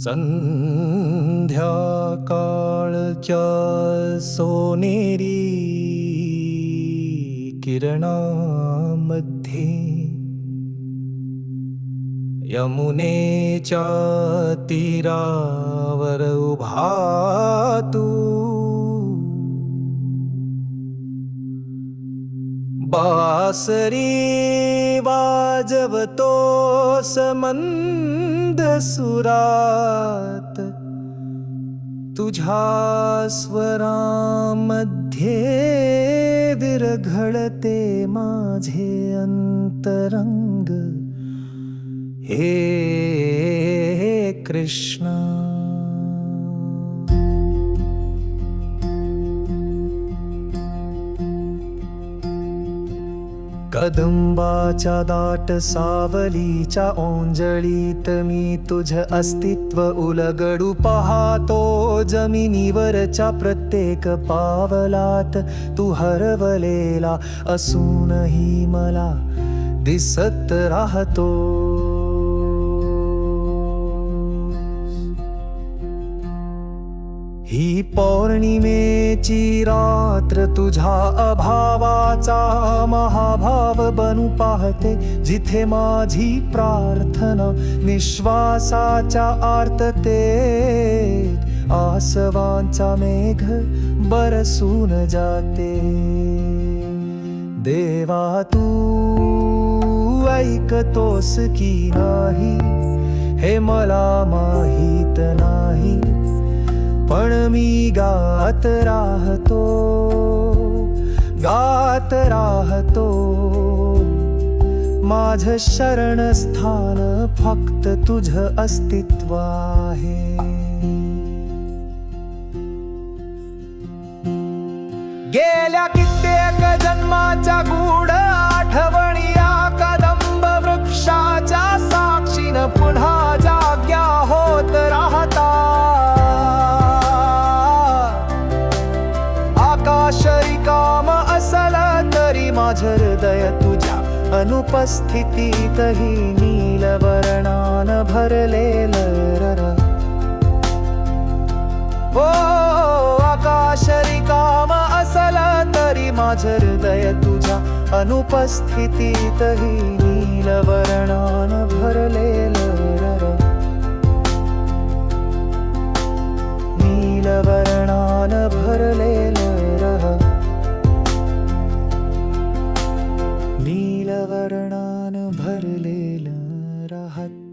संध्याकाळच्या सोनेरी किरणामध्ये यमुनेच्या तीरावर उभा तू बासरी वाजवतो समंद सुरात। तुझ्या स्वरामध्ये विरघळते माझे कृष्णा कदंबाच्या दाट सावलीच्या ओंजळीत मी तुझ अस्तित्व उलगडू पाहतो. जमिनीवरच्या प्रत्येक पावलात तू हरवलेला असूनही मला दिसत राहतो. ही पौर्णिमेची रात्र तुझ्या अभावाचा महाभाव बनू पाहते जिथे माझी प्रार्थना निश्वासाच्या आर्तते आसवांचा मेघ बरसून जाते. देवा तू ऐकतोस की नाही हे मला माहीत मी गात राहतो गात राहतो. माझ शरणस्थान फक्त तुझ अस्तित्व आहे. गेल्या कित्येक जन्माच्या गूढ माझ हृदय तुझ्या अनुपस्थितीतही नीलवर्णान भरलेल रर. ओ आकाश रिकाम असल तरी माझ हृदय तुझ्या अनुपस्थितीतही नीलवर्णान भरलेलं lahat.